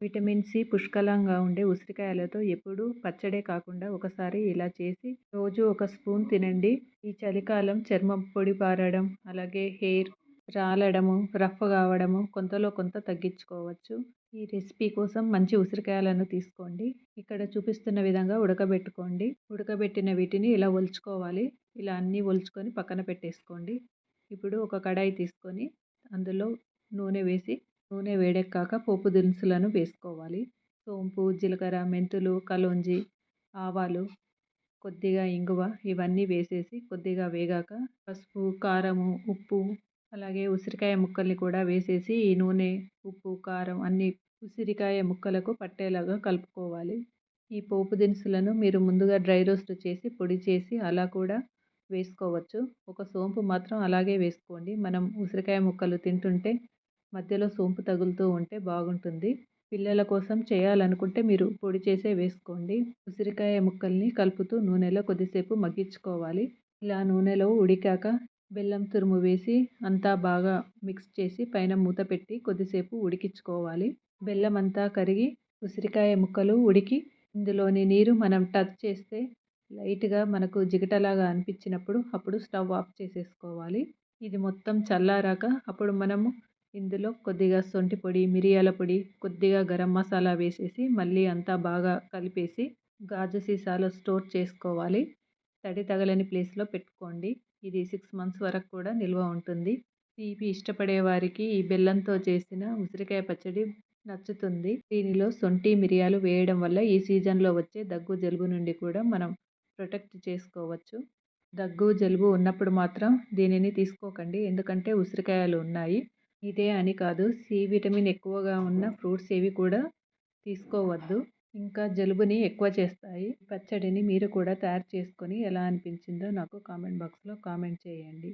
Vitamin C పుష్కలంగా ఉండే ఉసిరికాయలతో ఎప్పుడూ పచ్చడే కాకుండా ఒకసారి ఇలా చేసి రోజు ఒక స్పూన్ తినండి. ఈ చలికాలం చర్మం పొడి పారడం అలాగే హెయిర్ రాలడము రఫ్ కావడము కొంతలో కొంత తగ్గించుకోవచ్చు. ఈ రెసిపీ కోసం మంచి ఉసిరికాయలను తీసుకోండి. ఇక్కడ చూపిస్తున్న విధంగా ఉడకబెట్టుకోండి. ఉడకబెట్టిన వీటిని ఇలా ఒలుచుకోవాలి. ఇలా అన్నీ ఒలుచుకొని పక్కన పెట్టేసుకోండి. ఇప్పుడు ఒక కడాయి తీసుకొని అందులో నూనె వేసి నూనె వేడెక్కాక పోపు దినుసులను వేసుకోవాలి. సోంపు జీలకర్ర మెంతులు కలోంజి ఆవాలు కొద్దిగా ఇంగువ ఇవన్నీ వేసేసి కొద్దిగా వేగాక పసుపు కారము ఉప్పు అలాగే ఉసిరికాయ ముక్కల్ని కూడా వేసేసి ఈ నూనె ఉప్పు కారం అన్నీ ఉసిరికాయ ముక్కలకు పట్టేలాగా కలుపుకోవాలి. ఈ పోపు దినుసులను మీరు ముందుగా డ్రై రోస్ట్ చేసి పొడి చేసి అలా కూడా వేసుకోవచ్చు. ఒక సోంపు మాత్రం అలాగే వేసుకోండి. మనం ఉసిరికాయ ముక్కలు తింటుంటే మధ్యలో సోంపు తగులుతూ ఉంటే బాగుంటుంది. పిల్లల కోసం చేయాలనుకుంటే మీరు పొడి చేసే వేసుకోండి. ఉసిరికాయ ముక్కల్ని కలుపుతూ నూనెలో కొద్దిసేపు మగ్గించుకోవాలి. ఇలా నూనెలో ఉడికాక బెల్లం తురుము వేసి అంతా బాగా మిక్స్ చేసి పైన మూత పెట్టి కొద్దిసేపు ఉడికించుకోవాలి. బెల్లం అంతా కరిగి ఉసిరికాయ ముక్కలు ఉడికి ఇందులోని నీరు మనం టచ్ చేస్తే లైట్గా మనకు జిగటలాగా అనిపించినప్పుడు అప్పుడు స్టవ్ ఆఫ్ చేసేసుకోవాలి. ఇది మొత్తం చల్లారాక అప్పుడు మనము ఇందులో కొద్దిగా సొంటి పొడి మిరియాల పొడి కొద్దిగా గరం మసాలా వేసేసి మళ్ళీ అంతా బాగా కలిపేసి గాజు సీసాలో స్టోర్ చేసుకోవాలి. తడి తగలని ప్లేస్లో పెట్టుకోండి. ఇది సిక్స్ మంత్స్ వరకు కూడా నిల్వ ఉంటుంది. తీపి ఇష్టపడే వారికి ఈ బెల్లంతో చేసిన ఉసిరికాయ పచ్చడి నచ్చుతుంది. దీనిలో సొంటి మిరియాలు వేయడం వల్ల ఈ సీజన్లో వచ్చే దగ్గు జలుబు నుండి కూడా మనం ప్రొటెక్ట్ చేసుకోవచ్చు. దగ్గు జలుబు ఉన్నప్పుడు మాత్రం దీనిని తీసుకోకండి. ఎందుకంటే ఉసిరికాయలు ఉన్నాయి. ఇదే అని కాదు. సి విటమిన్ ఎక్కువగా ఉన్న ఫ్రూట్స్ ఏవి కూడా తీసుకోవద్దు. ఇంకా జలుబుని ఎక్కువ చేస్తాయి. పచ్చడిని మీరు కూడా తయారు చేసుకొని ఎలా అనిపించిందో నాకు కామెంట్ బాక్స్లో కామెంట్ చేయండి.